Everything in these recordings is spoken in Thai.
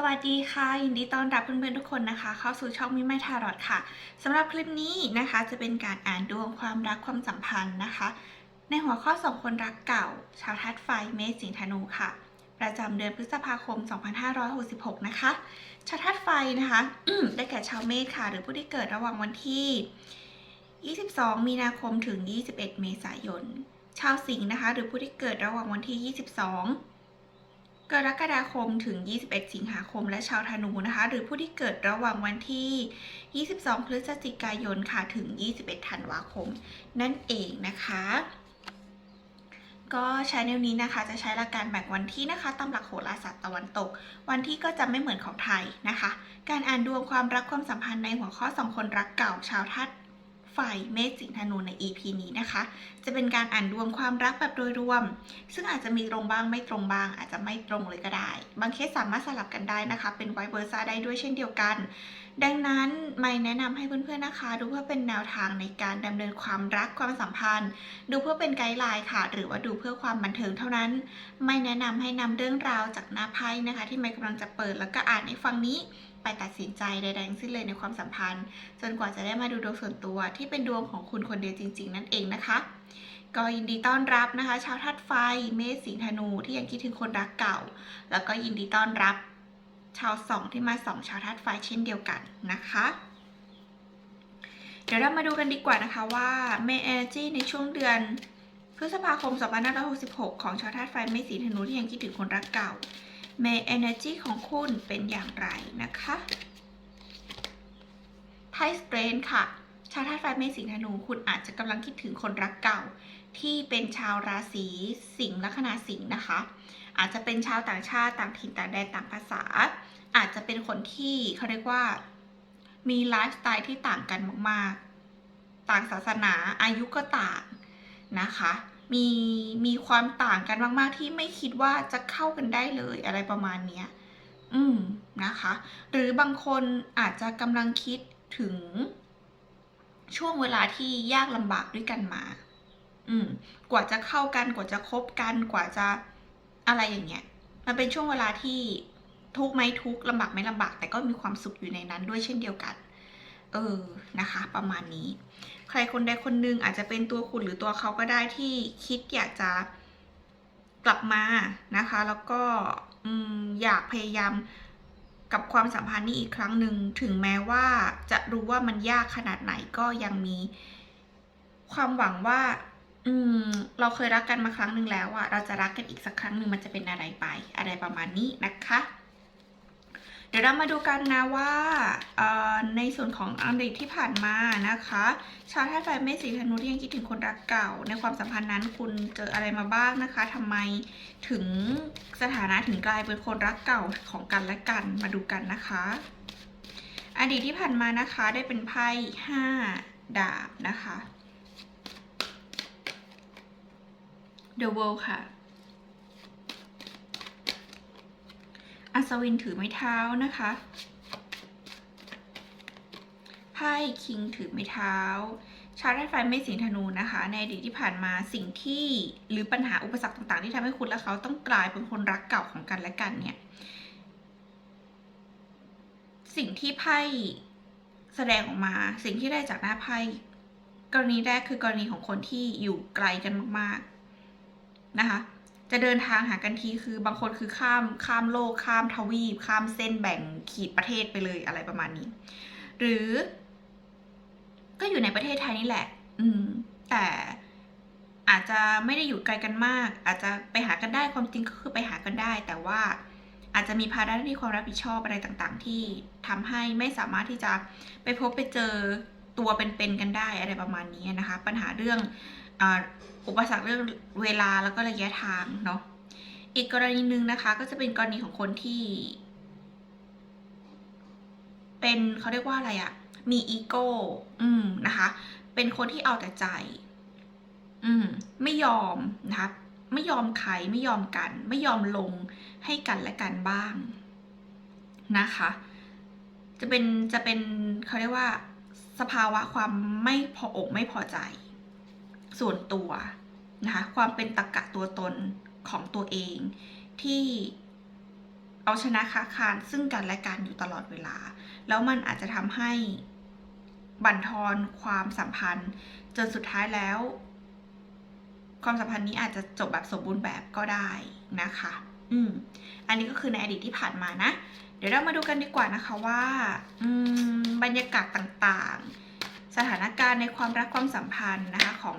สวัสดีค่ะ ยินดีต้อนรับเพื่อนๆทุกคนนะคะ เข้าสู่ช่องมิไม่ทารอดค่ะสำหรับคลิปนี้นะคะจะเป็นการอ่านดวงความรักความสัมพันธ์นะคะ ในหัวข้อสองคนรักเก่า ชาวทัดไฟเมษสิงห์ธนูค่ะ ประจำเดือนพฤษภาคม 2566 นะคะ ชาวทัดไฟนะคะได้แก่ชาวเมษค่ะ หรือผู้ที่เกิดระหว่างวันที่ 22 มีนาคมถึง 21 เมษายน ชาวสิงห์นะคะ หรือผู้ที่เกิดระหว่างวันที่ 22 กรกฎาคมถึง 21 สิงหาคม และชาวธนูนะคะ หรือผู้ที่เกิดระหว่างวันที่ 22 พฤศจิกายนค่ะถึง 21 ธันวาคม นั่นเองนะคะ ก็ใช้แนวนี้นะคะจะใช้หลักการแบ่งวันที่นะคะตามหลักโหราศาสตร์ตะวันตก วันที่ก็จะไม่เหมือนของไทยนะคะ การอ่านดวงความรักความสัมพันธ์ในหัวข้อสองคนรักเก่าชาวทั ไฟเมษสิงห์ธนูใน EP นี้นะคะ จะเป็นการอ่านดวงความรักแบบโดยรวม ซึ่งอาจจะมีตรงบ้างไม่ตรงบ้าง อาจจะไม่ตรงเลยก็ได้ บางเคสสามารถสลับกันได้นะคะ เป็นไวเบอร์ซ่าได้ด้วยเช่นเดียวกัน ดังนั้นไม่แนะนำให้เพื่อนๆนะคะ ดูเพื่อเป็นแนวทางในการดำเนินความรักความสัมพันธ์ ดูเพื่อเป็นไกด์ไลน์ค่ะ หรือว่าดูเพื่อความบันเทิงเท่านั้น ไม่แนะนำให้นำเรื่องราวจากหน้าไพ่นะคะ ที่ไม่กำลังจะเปิดแล้วก็อ่านในฟังนี้ ไปตัดสินใจใดๆทั้งสิ้นเลยในความสัมพันธ์ จนกว่าจะได้มาดูดวงส่วนตัวที่เป็นดวงของคุณคนเดียวจริง ๆ นั่นเองนะคะก็ยินดีต้อนรับนะคะ ชาวทัดไฟ เมษสิงห์ธนูที่ยังคิดถึงคนรักเก่า แล้วก็ยินดีต้อนรับ ชาวสองที่มาสองชาวทัดไฟเช่นเดียวกันนะคะ เดี๋ยวเรามาดูกันดีกว่านะคะว่าเมเอเนจีในช่วงเดือนพฤษภาคม 2566 ของชาวธาตุไฟเมษสีธนูที่ยังคิดถึงคนรักเก่า เมเอเนจีของคุณเป็นอย่างไรนะคะไพ่สเตรนค่ะ ชาวธาตุไฟเมษสีธนู คุณอาจจะกำลังคิดถึงคนรักเก่า ที่เป็นชาวราศีสิงห์ลัคนาสิงห์นะคะ อาจจะเป็นชาวต่างชาติต่างถิ่นต่างแดนต่างภาษา อาจจะเป็นคนที่เขาเรียกว่ามีไลฟ์สไตล์ที่ต่างกันมากๆ ต่างศาสนาอายุก็ต่างนะคะ มีมีความต่างกันมากๆ ที่ไม่คิดว่าจะเข้ากันได้เลยอะไรประมาณเนี้ยอืมนะคะ หรือบางคนอาจจะกำลังคิดถึงช่วงเวลาที่ยากลำบากด้วยกันมา อืม กว่าจะเข้ากันกว่าจะคบกันกว่าจะอะไรอย่างเงี้ย มันเป็นช่วงเวลาที่ทุกไหมทุกลำบากไหมลำบาก แต่ก็มีความสุขอยู่ในนั้นด้วยเช่นเดียวกัน เออนะคะ ประมาณนี้ ใครคนใดคนหนึ่งอาจจะเป็นตัวคุณหรือตัวเขาก็ได้ที่คิดอยากจะกลับมานะคะ แล้วก็อืมอยากพยายามกับความสัมพันธ์นี้อีกครั้งหนึ่งถึงแม้ว่าจะรู้ว่ามันยากขนาดไหนก็ยังมีความหวังว่า อืม เราเคยรักกันมาครั้งหนึ่งแล้วอะเราจะรักกันอีกสักครั้งหนึ่งมันจะเป็นอะไรไป อะไรประมาณนี้นะคะ เดี๋ยวเรามาดูกันนะว่าในส่วนของอังกฤษที่ผ่านมานะคะ ชาวธาตุไฟเมษสีธนูที่ยังคิดถึงคนรักเก่า ในความสัมพันธ์นั้นคุณเจออะไรมาบ้างนะคะทำไมถึงสถานะถึงกลายเป็นคนรักเก่าของกันและกันมาดูกันนะคะอดีตที่ผ่านมานะคะได้เป็นไพ่ห้าดาบนะคะ The World ค่ะ อัศวินถือไม้เท้านะคะไพ่คิงถือไม้เท้า ชาวธาตุไฟไม่สิงธนูนะคะ ในอดีตที่ผ่านมาสิ่งที่หรือปัญหาอุปสรรคต่างๆ ที่ทำให้คุณและเขาต้องกลายเป็นคนรักเก่าของกันและกันเนี่ย สิ่งที่ไพ่แสดงออกมา สิ่งที่ได้จากหน้าไพ่กรณีแรกคือกรณีของคนที่อยู่ไกลกันมากๆ นะคะ จะเดินทางหากันทีคือบางคนคือข้ามข้ามโลกข้ามทวีป ข้ามเส้นแบ่งขีดประเทศไปเลยอะไรประมาณนี้ หรือ ก็อยู่ในประเทศไทยนี่แหละ อืม แต่อาจจะไม่ได้อยู่ไกลกันมาก อาจจะไปหากันได้ความจริงก็คือไปหากันได้ แต่ว่าอาจจะมีภาระหน้าที่ความรับผิดชอบอะไรต่างๆ ที่ทำให้ไม่สามารถที่จะไปพบไปเจอตัวเป็นๆกันได้อะไรประมาณนี้นะคะ ปัญหาเรื่อง อุปสรรคเรื่องเวลาแล้วก็ระยะทางเนาะอีกกรณีหนึ่งนะคะ ก็จะเป็นกรณีของคนที่ เป็นเขาเรียกว่าอะไรอะมีอีโก้ อืมนะคะ เป็นคนที่เอาแต่ใจ อืม ไม่ยอมนะคะ ไม่ยอมใครไม่ยอมกัน ไม่ยอมลงให้กันและกันบ้างนะคะ จะเป็นจะเป็นเขาเรียกว่า สภาวะความไม่พออกไม่พอใจ ส่วนตัวนะคะความเป็นตรกกะตัวตนของตัวเอง ที่เอาชนะค้าคานซึ่งกันและกันอยู่ตลอดเวลา แล้วมันอาจจะทำให้บั่นทอนความสัมพันธ์ จนสุดท้ายแล้ว ความสัมพันธ์นี้อาจจะจบแบบสมบูรณ์แบบก็ได้นะคะ อืม อันนี้ก็คือในอดีตที่ผ่านมานะ เดี๋ยวเรามาดูกันดีกว่านะคะว่า อืม บรรยากาศต่างๆ สถานการณ์ในความรักความสัมพันธ์นะคะของ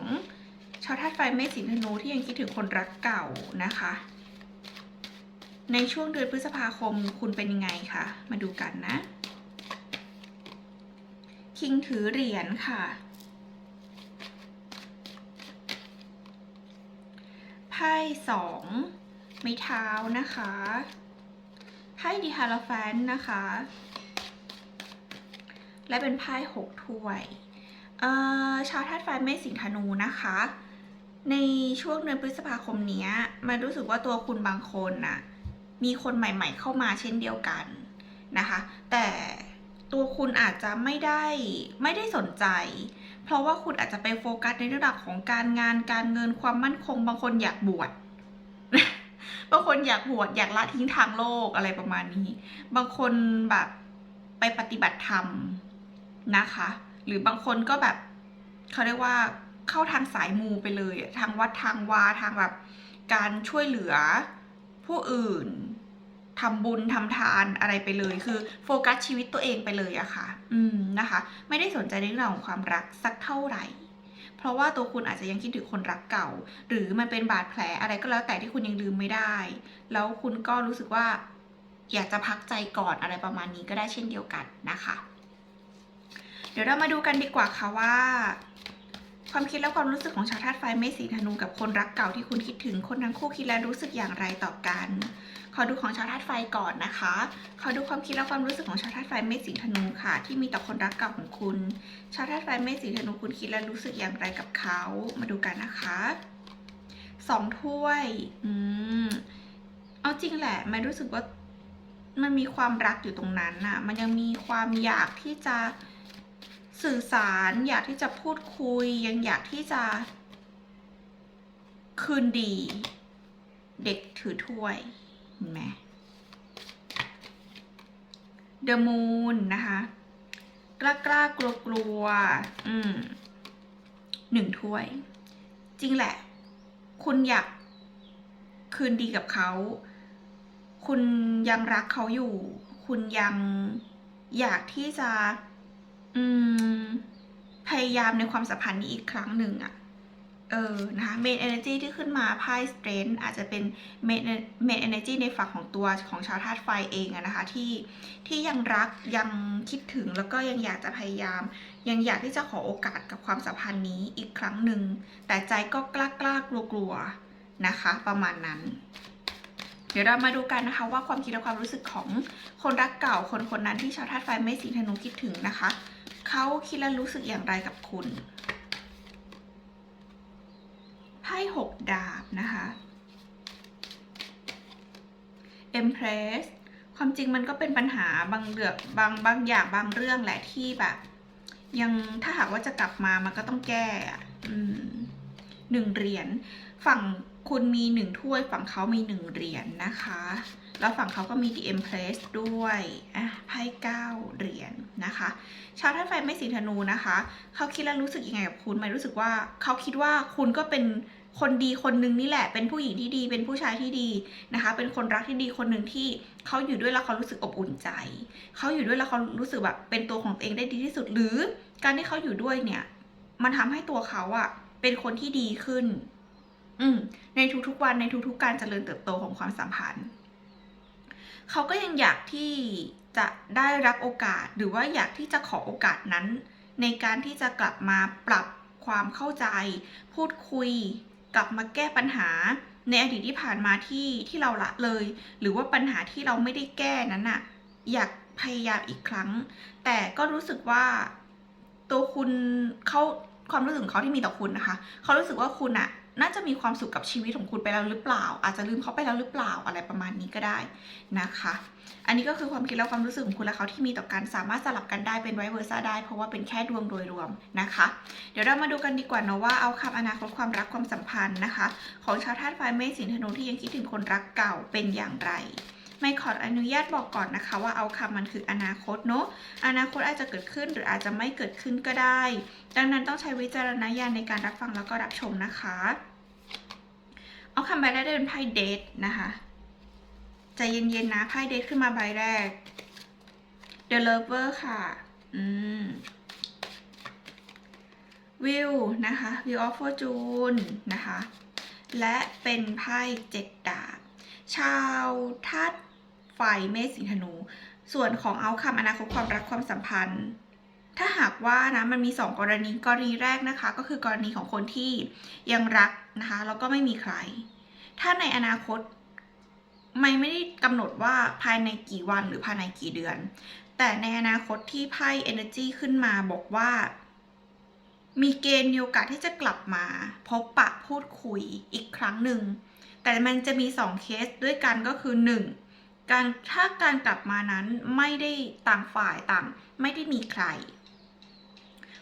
ชาวธาตุไฟเมษสิงห์ธนูที่ยังคิดถึงคนรักเก่านะคะ ในช่วงเดือนพฤษภาคมคุณเป็นยังไงคะมาดูกันนะ คิงถือเหรียญค่ะไพ่สองไม้เท้านะคะไพ่ดีฮาราแฟนนะคะ และเป็นไพ่หกถ้วยชาวธาตุไฟเมษสิงห์ธนูนะคะ ในช่วงเดือนพฤษภาคมนี้มันรู้สึกว่าตัวคุณบางคนน่ะมีคนใหม่ ๆ เข้ามาเช่นเดียวกันนะคะ แต่ตัวคุณอาจจะไม่ได้ไม่ได้สนใจ เพราะว่าคุณอาจจะไปโฟกัสในเรื่องของการงานการเงินความมั่นคง บางคนอยากบวชบางคนอยากบวชอยากละทิ้งทางโลกอะไรประมาณนี้ บางคนแบบไปปฏิบัติธรรม นะคะ หรือบางคนก็แบบเขาเรียกว่าเข้าทางสายมูไปเลย ทางวัดทางวาทางแบบการช่วยเหลือผู้อื่นทำบุญทำทานอะไรไปเลย คือโฟกัสชีวิตตัวเองไปเลยอะค่ะ อืมนะคะ ไม่ได้สนใจในเรื่องของความรักสักเท่าไหร่ เพราะว่าตัวคุณอาจจะยังคิดถึงคนรักเก่า หรือมันเป็นบาดแผลอะไรก็แล้วแต่ที่คุณยังลืมไม่ได้ แล้วคุณก็รู้สึกว่า อยากจะพักใจก่อนอะไรประมาณนี้ก็ได้เช่นเดียวกันนะคะ เดี๋ยวเรามาดูกันดีกว่าค่ะว่า ความคิดและความรู้สึกของชาวธาตุไฟเมษสีธนูกับคนรักเก่าที่คุณคิดถึงคนทั้งคู่คิดและรู้สึกอย่างไรต่อกัน ขอดูของชาวธาตุไฟก่อนนะคะ ขอดูความคิดและความรู้สึกของชาวธาตุไฟเมษสีธนูค่ะ ที่มีต่อคนรักเก่าของคุณ ชาวธาตุไฟเมษสีธนูคุณคิดและรู้สึกอย่างไรกับเขา มาดูกันนะคะสองถ้วย อืม เอาจริงแหละไม่รู้สึกว่ามันมีความรักอยู่ตรงนั้นน่ะ มันยังมีความอยากที่จะ สื่อสารอยากที่จะพูดคุย ยังอยากที่จะ คืนดี เด็กถือถ้วยเห็นไหม The Moon นะคะ กล้ากล้ากลัวกลัวอืมหนึ่งถ้วย จริงแหละ คุณอยากคืนดีกับเขา คุณยังรักเขาอยู่ คุณยังอยากที่จะ อืม พยายามในความสัมพันธ์นี้อีกครั้งหนึ่งอะเออ นะคะ main energy ที่ขึ้นมาไพ่ strength อาจจะเป็น main main energy ในฝั่งของตัวของชาวธาตุไฟเองอะนะคะที่ที่ยังรักยังคิดถึงแล้วก็ยังอยากจะพยายาม ยังอยากที่จะขอโอกาสกับความสัมพันธ์นี้อีกครั้งหนึ่ง แต่ใจก็กล้ากล้ากลัวกลัวๆนะคะ ประมาณนั้น เดี๋ยวเรามาดูกันนะคะว่าความคิดและความรู้สึกของคนรักเก่าคนคนนั้นที่ชาวธาตุไฟไม่สีธนูคิดถึงนะคะ เขาคิดและรู้สึกอย่างไรกับคุณ ไพ่หกดาบนะคะ Empress ความจริงมันก็เป็นปัญหาบางเรื่องบางบางอย่างบางเรื่องแหละที่แบบ ยังถ้าหากว่าจะกลับมามันก็ต้องแก้หนึ่งเหรียญฝั่งคุณมีหนึ่งถ้วยฝั่งเขามีหนึ่งเหรียญนะคะ แล้วฝั่งเขาก็มี The Empress ด้วยอะไพ่เก้าเหรียญนะคะ ชาวธาตุไฟไม่สีธนูนะคะ เขาคิดแล้วรู้สึกยังไงกับคุณไหมรู้สึกว่าเขาคิดว่าคุณก็เป็นคนดีคนนึงนี่แหละ เป็นผู้หญิงที่ดี เป็นผู้ชายที่ดีนะคะ เป็นคนรักที่ดีคนหนึ่งที่เขาอยู่ด้วยแล้วเขารู้สึกอบอุ่นใจ เขาอยู่ด้วยแล้วเขารู้สึกแบบเป็นตัวของตัวเองได้ดีที่สุด หรือการที่เขาอยู่ด้วยเนี่ย มันทำให้ตัวเขาอะเป็นคนที่ดีขึ้น อืมในทุกๆวันในทุกๆการเจริญเติบโตของความสัมพันธ์ เขาก็ยังอยากที่จะได้รับโอกาส หรือว่าอยากที่จะขอโอกาสนั้น ในการที่จะกลับมาปรับความเข้าใจ พูดคุย กลับมาแก้ปัญหา ในอดีตที่ผ่านมาที่ที่เราละเลย หรือว่าปัญหาที่เราไม่ได้แก้นั้นน่ะอยากพยายามอีกครั้ง แต่ก็รู้สึกว่าตัวคุณเขาความรู้สึกของเขาที่มีต่อคุณนะคะ เขารู้สึกว่าคุณอะ น่าจะมีความสุขกับชีวิตของคุณไปแล้วหรือเปล่า อาจจะลืมเขาไปแล้วหรือเปล่าอะไรประมาณนี้ก็ได้นะคะ อันนี้ก็คือความคิดและความรู้สึกของคุณและเขาที่มีต่อกันสามารถสลับกันได้เป็นไวเวอร์ซ่าได้ เพราะว่าเป็นแค่ดวงโดยรวมนะคะ เดี๋ยวเรามาดูกันดีกว่าเนาะว่าเอาคำอนาคตความรักความสัมพันธ์นะคะ ของชาวธาตุไฟเมษสิงห์ธนูที่ยังคิดถึงคนรักเก่าเป็นอย่างไรไม่ขออนุญาตบอกก่อนนะคะว่าเอาคำมันคืออนาคตเนาะอนาคตอาจจะเกิดขึ้นหรืออาจจะไม่เกิดขึ้นก็ได้ ดังนั้นต้องใช้วิจารณญาณในการรับฟังแล้วก็รับชมนะคะ เอาคำใบแรกได้เป็นไพ่เดทนะคะใจเย็นๆนะไพ่เดทขึ้นมาใบแรก The Lover ค่ะ อืมวิวนะคะ View of Fortune นะคะ และเป็นไพ่เจ็ดดาบ ชาวธาตุไฟเมษสิงห์ธนู ส่วนของเอาคำอนาคตความรักความสัมพันธ์ ถ้าหากว่านะมันมีสองกรณีกรณีแรกนะคะ ก็คือกรณีของคนที่ยังรักนะคะแล้วก็ไม่มีใคร ถ้าในอนาคตไม่ไม่ได้กำหนดว่าภายในกี่วันหรือภายในกี่เดือน แต่ในอนาคตที่ไพ่ Energy ขึ้นมาบอกว่า มีเกณฑ์มีโอกาสที่จะกลับมา พบปะพูดคุยอีกครั้งหนึ่ง แต่มันจะมีสองเคสด้วยกันก็คือหนึ่งการถ้าการกลับมานั้นไม่ได้ต่างฝ่ายต่าง ไม่ได้มีใคร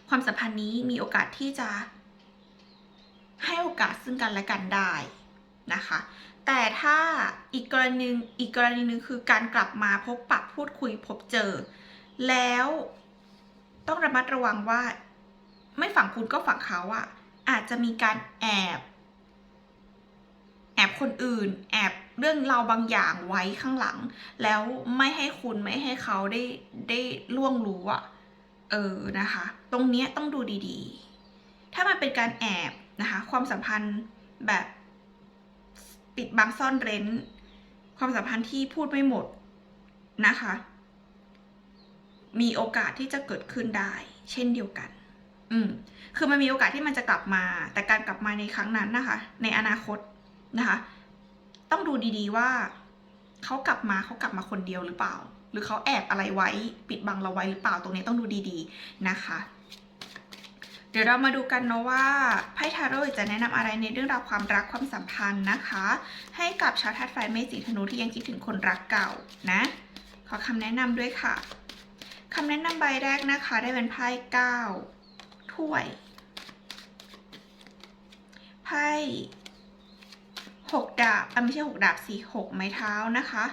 ความสัมพันธ์นี้มีโอกาสที่จะให้โอกาสซึ่งกันและกันได้นะคะ แต่ถ้าอีกกรณีหนึงอีกกรณีหนึ่งคือการกลับมาพบปะพูดคุยพบเจอ แล้วต้องระมัดระวังว่า ไม่ฝั่งคุณก็ฝั่งเขาอะอาจจะมีการแอบแอบคนอื่น แอบเรื่องเราบางอย่างไว้ข้างหลัง แล้วไม่ให้คุณไม่ให้เขาได้ได้ล่วงรู้อะ เออนะคะ ตรงเนี้ยต้องดูดีๆ ถ้ามันเป็นการแอบนะคะ ความสัมพันธ์แบบปิดบังซ่อนเร้น ความสัมพันธ์ที่พูดไม่หมดนะคะ มีโอกาสที่จะเกิดขึ้นได้ เช่นเดียวกัน อืม คือมันมีโอกาสที่มันจะกลับมา แต่การกลับมาในครั้งนั้นนะคะ ในอนาคตนะคะ ต้องดูดีๆว่าเขากลับมาเขากลับมาคนเดียวหรือเปล่า หรือเขาแอบอะไรไว้ ปิดบังเราไว้หรือเปล่าตรงนี้ต้องดูดีๆนะคะ เดี๋ยวเรามาดูกันเนาะว่าไพ่ทาโร่จะแนะนำอะไรในเรื่องราวความรักความสัมพันธ์นะคะ ให้กับชาวธาตุไฟเมษสีธนูที่ยังคิดถึงคนรักเก่านะ ขอคำแนะนำด้วยค่ะคำแนะนำใบแรกนะคะ ได้เป็นไพ่เก้าถ้วยไพ่หกดาบไม่ใช่หกดาบสิหกไม้เท้านะคะ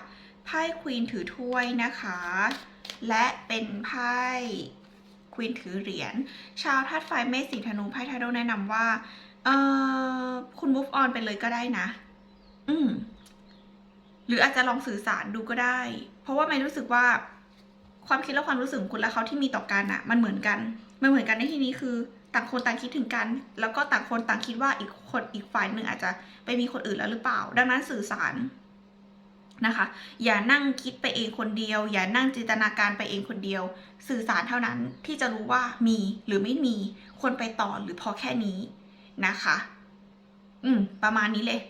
พ่ควีนถือถ้วยนะคะ และเป็นไพ่ควีนถือเหรียญ ชาวธาตุไฟเมษสิงธนูไพ่ทาโร่แนะนำว่า เออคุณ move on ไปเลยก็ได้นะ อืม หรืออาจจะลองสื่อสารดูก็ได้ เพราะว่าไม่รู้สึกว่า ความคิดและความรู้สึกของคุณและเขาที่มีต่อกันอะมันเหมือนกัน มันเหมือนกันในที่นี้คือ ต่างคนต่างคิดถึงกัน แล้วก็ต่างคนต่างคิดว่าอีกคนอีกฝ่ายหนึ่งอาจจะไปมีคนอื่นแล้วหรือเปล่า ดังนั้นสื่อสาร นะคะ อย่านั่งคิดไปเองคนเดียว อย่านั่งจินตนาการไปเองคนเดียว สื่อสารเท่านั้นที่จะรู้ว่ามีหรือไม่มีควรไปต่อหรือพอแค่นี้นะคะ อืม ประมาณนี้เลย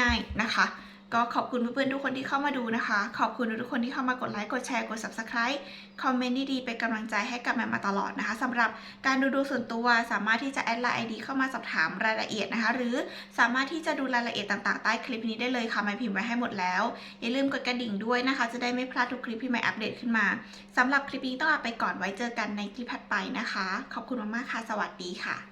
ง่าย ๆนะคะ ก็ขอบคุณเพื่อนๆทุกคนที่เข้ามาดูนะคะ ขอบคุณทุกคนที่เข้ามากดไลค์ กดแชร์ กด subscribe คอมเมนต์ดีๆ เป็นกำลังใจให้กับแมมมาตลอดนะคะสำหรับการดูดูส่วนตัวสามารถที่จะแอดไลน์ไอดีเข้ามาสอบถามรายละเอียดนะคะ หรือสามารถที่จะดูรายละเอียดต่างๆ ใต้คลิปนี้ได้เลยค่ะไม่พิมพ์ไว้ให้หมดแล้ว อย่าลืมกดกระดิ่งด้วยนะคะ จะได้ไม่พลาดทุกคลิปที่ใหม่อัปเดตขึ้นมาสำหรับคลิปนี้ต้องลาไปก่อนไว้เจอกันในคลิปถัดไปนะคะ ขอบคุณมากๆค่ะ สวัสดีค่ะ